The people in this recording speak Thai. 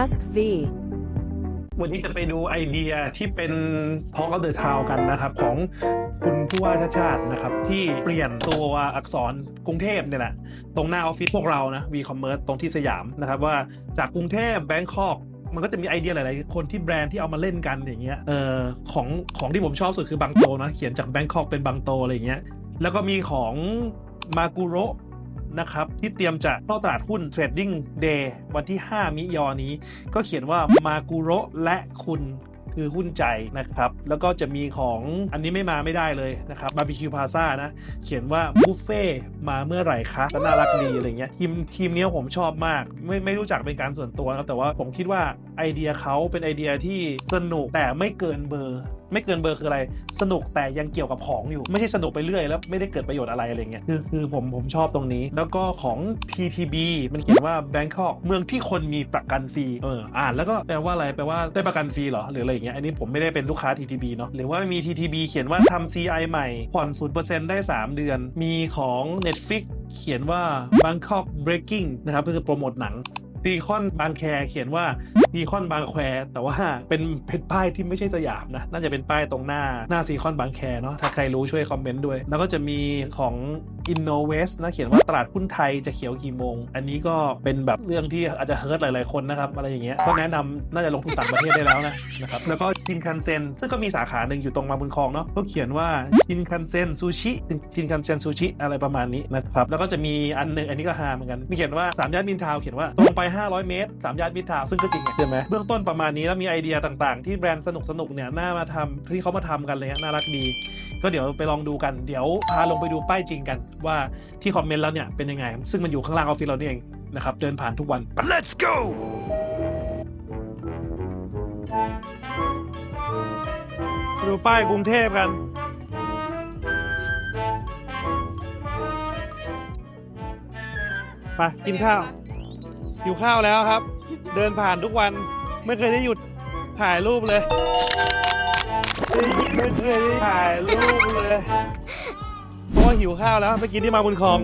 Ask V. วันนี้จะไปดูไอเดียที่เป็น Talk of the Town กันนะครับ ของคุณผู้ว่าชาติชาตินะครับ ที่เปลี่ยนตัวอักษรกรุงเทพเนี่ยแหละ ตรงหน้าออฟฟิศพวกเรานะ V-commerce ตรงที่สยามนะครับ ว่าจากกรุงเทพแบงคอกมันก็จะมีไอเดียหลาย ๆ คนที่แบรนด์ที่เอามาเล่นกันอย่างเงี้ยเออของของที่ผมชอบสุดคือบางโตนะ เขียนจากแบงคอกเป็นบางโตอะไรอย่างเงี้ยแล้วก็มีของมากุโร นะครับที่เตรียมจะเข้าตลาดหุ้น Trading Day วันที่ 5 มิยอนี้ ก็เขียนว่ามากุโรและคุณคือหุ้นใจนะครับ แล้วก็จะมีของอันนี้ไม่มาไม่ได้เลยนะครับบาร์บีคิวพาซ่านะ เขียนว่าบุฟเฟ่มาเมื่อไหร่คะก็น่ารักดีอะไรเงี้ยทีมทีมนี้ผมชอบมาก ไม่ไม่รู้จักเป็นการส่วนตัวนะครับแต่ว่าผมคิดว่าไอเดียเขาเป็นไอเดียที่สนุกแต่ไม่เกินเบอร์ ไม่เกินเบอร์คืออะไร สนุกแต่ยังเกี่ยวกับของอยู่ ไม่ใช่สนุกไปเรื่อยแล้วไม่ได้เกิดประโยชน์อะไรอะไรเงี้ยคือคือผมผมชอบตรงนี้ แล้วก็ของ TTB มันเขียนว่า Bangkok เมืองที่คนมีประกันฟรีเอออ่านแล้วก็แปลว่าอะไรแปลว่าได้ประกันฟรีเหรอหรืออะไรอย่างเงี้ยอันนี้ผมไม่ได้เป็นลูกค้า TTB เนาะหรือว่ามี TTB เขียนว่าทำ CI ใหม่ผ่อน0%ได้ 3 เดือน มีของ Netflix เขียนว่า Bangkok Breaking นะครับก็คือโปรโมทหนังซีคอนบางแคเขียนว่า ซีคอนบางแควแต่ว่าเป็นเป็นป้ายที่ไม่ใช่สยามนะ น่าจะเป็นป้ายตรงหน้าหน้าซีคอนบางแคเนาะถ้าใครรู้ช่วยคอมเมนต์ด้วย แล้วก็จะมีของ Innovest นะเขียนว่าตลาดหุ้นไทยจะเขียวกี่โมง อันนี้ก็เป็นแบบเรื่องที่อาจจะเฮิร์ตหลาย ๆ คนนะครับ อะไรอย่างเงี้ยก็แนะนำน่าจะลงทุนต่างประเทศได้แล้วนะนะครับแล้วก็ชินคันเซ็นซึ่งก็มีสาขาหนึ่งอยู่ตรงมาบุญคลองเนาะก็เขียนว่าชินคันเซ็นซูชิชินคันเซ็นซูชิอะไรประมาณนี้นะครับแล้วก็จะมีอันหนึ่งอันนี้ก็ฮาเหมือนกันมีเขียนว่าสามย่านมินทาวเขียนว่าตรงไป 500 เมตรสามย่านมินทาวซึ่งก็จริงไงช่ไหมเบื้องต้นประมาณนี้แล้วมีไอเดียต่างๆ ที่แบรนด์สนุกๆเนี่ยน่ามาทำที่เขามาทำกันเลยน่ารักดี ก็เดี๋ยวไปลองดูกันเดี๋ยวพาลงไปดูป้ายจริงกัน ว่าที่คอมเมนต์แล้วเนี่ยเป็นยังไง ซึ่งมันอยู่ข้างล่างออฟฟิศเรานี่เองนะครับเดินผ่านทุกวัน Let's go! ดูป้ายกรุงเทพกัน ไปกินข้าวหิวข้าวแล้วครับ เดินผ่านทุกวันไม่เคยได้หยุดถ่ายรูปเลย ไม่เคยได้ถ่ายรูปเลยเพราะว่าหิวข้าวแล้วไปกินที่มาบุญคลอง